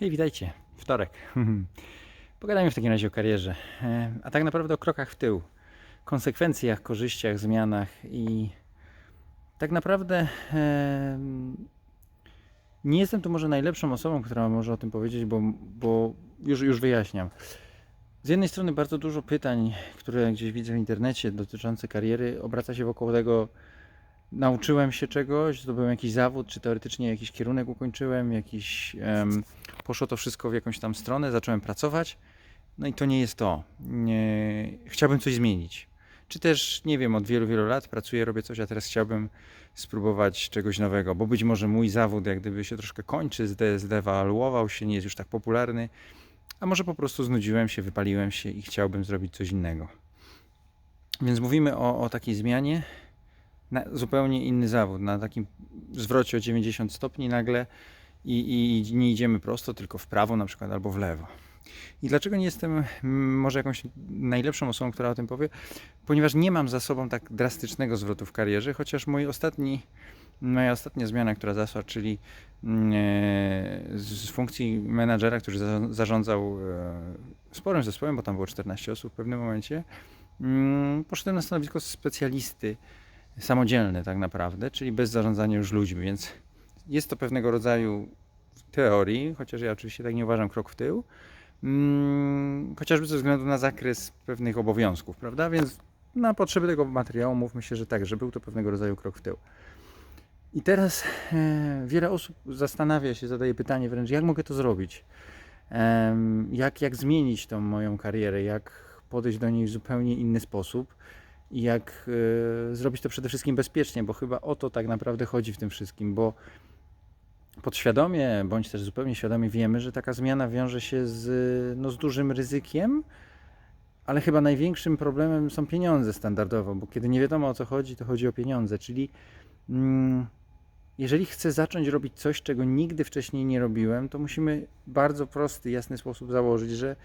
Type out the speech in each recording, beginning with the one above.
Hej, witajcie. Wtorek. Pogadajmy w takim razie o karierze, e, a tak naprawdę o krokach w tył, konsekwencjach, korzyściach, zmianach i tak naprawdę e, nie jestem tu może najlepszą osobą, która może o tym powiedzieć, bo, bo już, już wyjaśniam. Z jednej strony bardzo dużo pytań, które gdzieś widzę w internecie dotyczące kariery, obraca się wokół tego, nauczyłem się czegoś, zdobyłem jakiś zawód, czy teoretycznie jakiś kierunek ukończyłem, jakiś, em, poszło to wszystko w jakąś tam stronę, zacząłem pracować, no i to nie jest to. Nie, chciałbym coś zmienić. Czy też, nie wiem, od wielu, wielu lat pracuję, robię coś, a teraz chciałbym spróbować czegoś nowego, bo być może mój zawód jak gdyby się troszkę kończy, zde, zdewaluował się, nie jest już tak popularny, a może po prostu znudziłem się, wypaliłem się i chciałbym zrobić coś innego. Więc mówimy o, o takiej zmianie, na zupełnie inny zawód, na takim zwrocie o 90 stopni nagle i, i nie idziemy prosto, tylko w prawo na przykład albo w lewo. I dlaczego nie jestem może jakąś najlepszą osobą, która o tym powie? Ponieważ nie mam za sobą tak drastycznego zwrotu w karierze, chociaż mój ostatni, moja ostatnia zmiana, która zaszła, czyli mm, e, z funkcji menadżera, który za- zarządzał e, sporym zespołem, bo tam było 14 osób w pewnym momencie, mm, poszedłem na stanowisko specjalisty samodzielne tak naprawdę, czyli bez zarządzania już ludźmi, więc jest to pewnego rodzaju teorii, chociaż ja oczywiście tak nie uważam, krok w tył, mm, chociażby ze względu na zakres pewnych obowiązków, prawda? Więc na potrzeby tego materiału mówmy się, że tak, że był to pewnego rodzaju krok w tył. I teraz e, wiele osób zastanawia się, zadaje pytanie wręcz, jak mogę to zrobić? Em, jak, jak zmienić tą moją karierę? Jak podejść do niej w zupełnie inny sposób? I jak e, zrobić to przede wszystkim bezpiecznie, bo chyba o to tak naprawdę chodzi w tym wszystkim, bo podświadomie bądź też zupełnie świadomie wiemy, że taka zmiana wiąże się z, no, z dużym ryzykiem, ale chyba największym problemem są pieniądze standardowo, bo kiedy nie wiadomo o co chodzi, to chodzi o pieniądze, czyli mm, jeżeli chcę zacząć robić coś, czego nigdy wcześniej nie robiłem, to musimy w bardzo prosty, jasny sposób założyć, że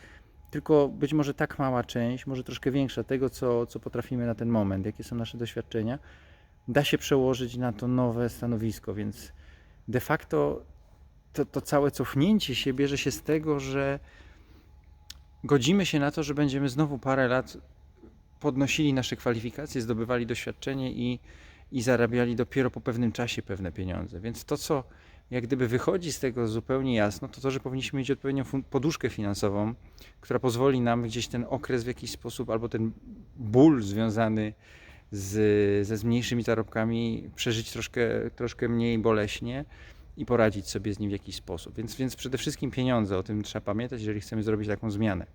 tylko być może tak mała część, może troszkę większa tego, co, co potrafimy na ten moment, jakie są nasze doświadczenia, da się przełożyć na to nowe stanowisko, więc de facto to, to całe cofnięcie się bierze się z tego, że godzimy się na to, że będziemy znowu parę lat podnosili nasze kwalifikacje, zdobywali doświadczenie i, i zarabiali dopiero po pewnym czasie pewne pieniądze. Więc to, co jak gdyby wychodzi z tego zupełnie jasno, to to, że powinniśmy mieć odpowiednią poduszkę finansową, która pozwoli nam gdzieś ten okres w jakiś sposób, albo ten ból związany z, ze mniejszymi zarobkami przeżyć troszkę, troszkę mniej boleśnie i poradzić sobie z nim w jakiś sposób. Więc, więc przede wszystkim pieniądze, o tym trzeba pamiętać, jeżeli chcemy zrobić taką zmianę.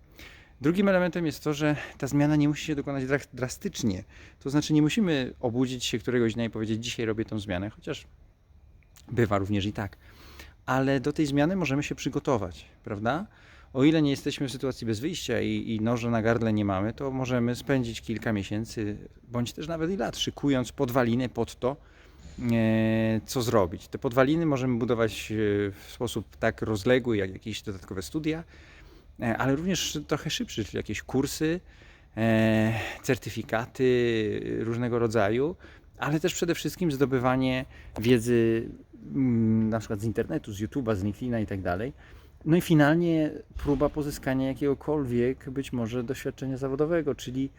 Drugim elementem jest to, że ta zmiana nie musi się dokonać drastycznie. To znaczy nie musimy obudzić się któregoś dnia i powiedzieć dzisiaj robię tą zmianę, chociaż bywa również i tak. Ale do tej zmiany możemy się przygotować, prawda? O ile nie jesteśmy w sytuacji bez wyjścia i, i noża na gardle nie mamy, to możemy spędzić kilka miesięcy, bądź też nawet i lat, szykując podwaliny pod to, e, co zrobić. Te podwaliny możemy budować e, w sposób tak rozległy, jak jakieś dodatkowe studia, e, ale również trochę szybszy, czyli jakieś kursy, certyfikaty różnego rodzaju, ale też przede wszystkim zdobywanie wiedzy mm, na przykład z internetu, z YouTube'a, z LinkedIna i tak dalej. No i finalnie próba pozyskania jakiegokolwiek być może doświadczenia zawodowego, czyli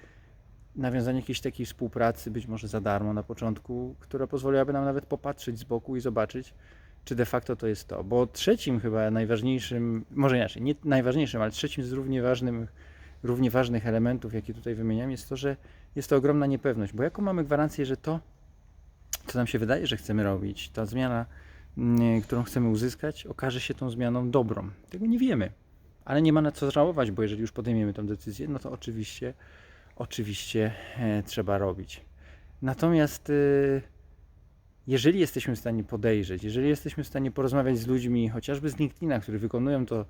nawiązanie jakiejś takiej współpracy, być może za darmo na początku, która pozwoliłaby nam nawet popatrzeć z boku i zobaczyć, czy de facto to jest to. Bo trzecim chyba najważniejszym, może inaczej, nie najważniejszym, ale trzecim z równie ważnym, równie ważnych elementów, jakie tutaj wymieniam, jest to, że jest to ogromna niepewność, bo jaką mamy gwarancję, że to, co nam się wydaje, że chcemy robić, ta zmiana, mm, którą chcemy uzyskać, okaże się tą zmianą dobrą. Tego nie wiemy, ale nie ma na co żałować, bo jeżeli już podejmiemy tę decyzję, no to oczywiście, oczywiście e, trzeba robić. Natomiast e, jeżeli jesteśmy w stanie podejrzeć, jeżeli jesteśmy w stanie porozmawiać z ludźmi, chociażby z LinkedIna, którzy wykonują to,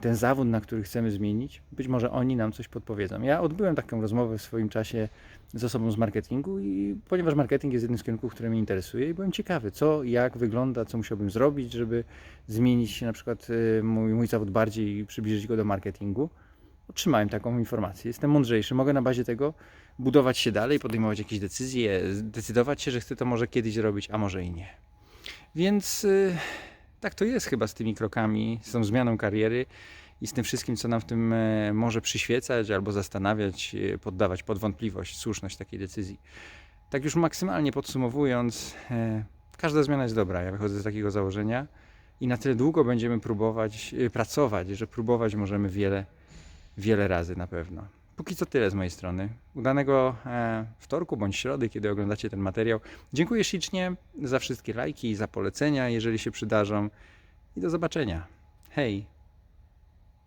ten zawód, na który chcemy zmienić, być może oni nam coś podpowiedzą. Ja odbyłem taką rozmowę w swoim czasie z osobą z marketingu i ponieważ marketing jest jednym z kierunków, które mnie interesuje i byłem ciekawy, co, jak wygląda, co musiałbym zrobić, żeby zmienić na przykład e, mój, mój zawód bardziej i przybliżyć go do marketingu. Otrzymałem taką informację, jestem mądrzejszy, mogę na bazie tego budować się dalej, podejmować jakieś decyzje, decydować się, że chcę to może kiedyś robić, a może i nie. Więc y, tak to jest chyba z tymi krokami, z tą zmianą kariery i z tym wszystkim, co nam w tym e, może przyświecać albo zastanawiać, e, poddawać pod wątpliwość słuszność takiej decyzji. Tak już maksymalnie podsumowując, e, każda zmiana jest dobra. Ja wychodzę z takiego założenia i na tyle długo będziemy próbować pracować, że próbować możemy wiele, wiele razy na pewno. Póki co tyle z mojej strony. Udanego e, wtorku bądź środy, kiedy oglądacie ten materiał. Dziękuję ślicznie za wszystkie lajki, za polecenia, jeżeli się przydarzą. I do zobaczenia. Hej!